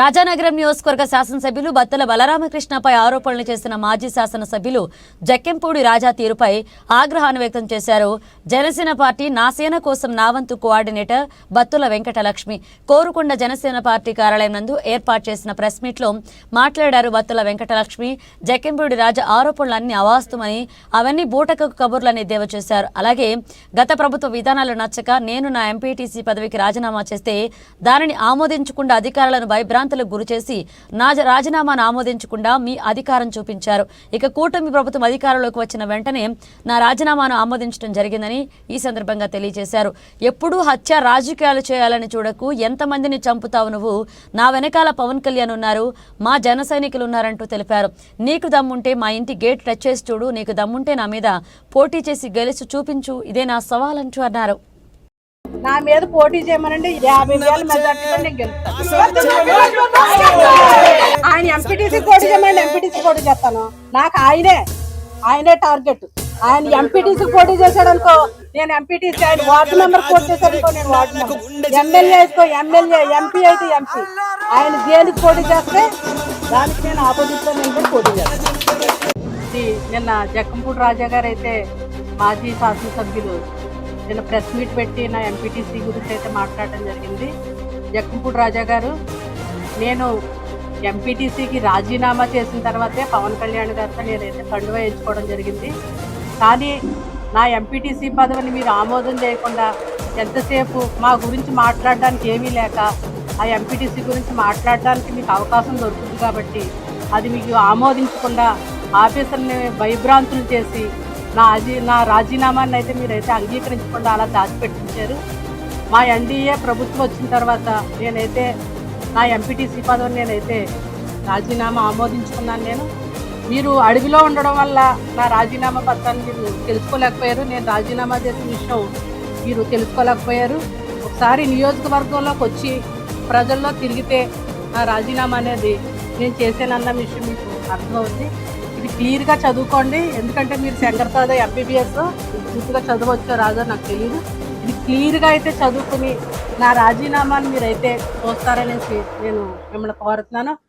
రాజానగరం నియోజకవర్గ శాసనసభ్యులు బత్తల బలరామకృష్ణపై ఆరోపణలు చేసిన మాజీ శాసనసభ్యులు జక్కెంపూడి రాజా తీరుపై ఆగ్రహాన్ని వ్యక్తం చేశారు. జనసేన పార్టీ నా సేన కోసం నావంతు కోఆర్డినేటర్ బత్తుల వెంకటలక్ష్మి. కోరుకొండ జనసేన పార్టీ కార్యాలయం నందు ఏర్పాటు చేసిన ప్రెస్ మీట్లో మాట్లాడారు బత్తుల వెంకటలక్ష్మి. జక్కెంపూడి రాజా ఆరోపణలన్నీ అవాస్తమని అవన్నీ బూటకు కబుర్లని దేవ చేశారు. అలాగే గత ప్రభుత్వ విధానాలు నచ్చక నేను నా ఎంపీటీసీ పదవికి రాజీనామా చేస్తే దానిని ఆమోదించకుండా అధికారులను భయభ్రాంతులకు గురిచేసి నా రాజీనామాను ఆమోదించకుండా మీ అధికారం చూపించారు. ఇక కూటమి ప్రభుత్వం అధికారంలోకి వచ్చిన వెంటనే నా రాజీనామాను ఆమోదించడం జరిగిందని ఈ సందర్భంగా తెలియజేశారు. ఎప్పుడూ హత్య రాజకీయాలు చేయాలని చూడకు ఎంతమందిని చంపుతావు నువ్వు? నా వెనకాల పవన్ కళ్యాణ్ ఉన్నారు మా జన సైనికులు ఉన్నారంటూ తెలిపారు. నీకు దమ్ముంటే మా ఇంటి గేట్ టచ్ చేసి చూడు నీకు దమ్ముంటే నా మీద పోటీ చేసి గెలిచి చూపించు ఇదే నా సవాల్ అంటూ అన్నారు. నా మీద పోటీ చేయమనండి. యాభై వేల మెజార్టీతో నేను గెలుస్తాను ఆయన ఎంపీటీసీ పోటీ చేయమని ఎంపీటీసీ పోటీ చేస్తాను. నాకు ఆయనే ఆయనే టార్గెట్ ఆయన ఎంపీటీసీ పోటీ చేశాడు అనుకో నేను ఎంపీటీసీ ఆయన వార్డు మెంబర్ పోటీ చేశాడు అనుకో నేను వార్డు మెంబర్. ఎమ్మెల్యే అయితే ఎమ్మెల్యే ఎంపీ అయితే ఎంపీ ఆయన దేనికి పోటీ చేస్తే దానికి నేను ఆపోజిట్లో నిలబడి పోటీ చేస్తాను. నిన్న జక్కంపూడి రాజా గారు అయితే మాజీ శాసనసభ్యులు నిన్న ప్రెస్ మీట్ పెట్టి నా ఎంపీటీసీ గురించి అయితే మాట్లాడడం జరిగింది. జక్కంపూడి రాజా గారు నేను ఎంపీటీసీకి రాజీనామా చేసిన తర్వాతే పవన్ కళ్యాణ్ గారితో నేనైతే కండువ ఎంచుకోవడం జరిగింది. కానీ నా ఎంపీటీసీ పదవిని మీరు ఆమోదం చేయకుండా ఎంతసేపు మా గురించి మాట్లాడడానికి ఏమీ లేక ఆ ఎంపీటీసీ గురించి మాట్లాడడానికి మీకు అవకాశం దొరుకుతుంది కాబట్టి అది మీకు ఆమోదించకుండా ఆఫీసర్ని భయభ్రాంతులు చేసి నా అజీ నా రాజీనామాన్ని అయితే మీరైతే అంగీకరించకుండా అలా దాచిపెట్టించారు. మా ఎన్డీఏ ప్రభుత్వం వచ్చిన తర్వాత నేనైతే నా ఎంపీటీసీ పదవిని నేనైతే రాజీనామా ఆమోదించుకున్నాను నేను. మీరు అడవిలో ఉండడం వల్ల నా రాజీనామా పత్రాన్ని మీరు తెలుసుకోలేకపోయారు. నేను రాజీనామా చేసిన విషయం మీరు తెలుసుకోలేకపోయారు. ఒకసారి నియోజకవర్గంలోకి వచ్చి ప్రజల్లో తిరిగితే నా రాజీనామా అనేది నేను చేశానన్న విషయం మీకు అర్థమవుతుంది ఇది క్లియర్గా చదువుకోండి. ఎందుకంటే మీరు శంకర్దాద ఎంబీబీఎస్ పూర్తిగా చదవచ్చో రాదో నాకు తెలియదు ఇది క్లియర్గా అయితే చదువుకుని నా రాజీనామాని మీరైతే చూస్తారనేసి నేను మిమ్మల్ని కోరుతున్నాను.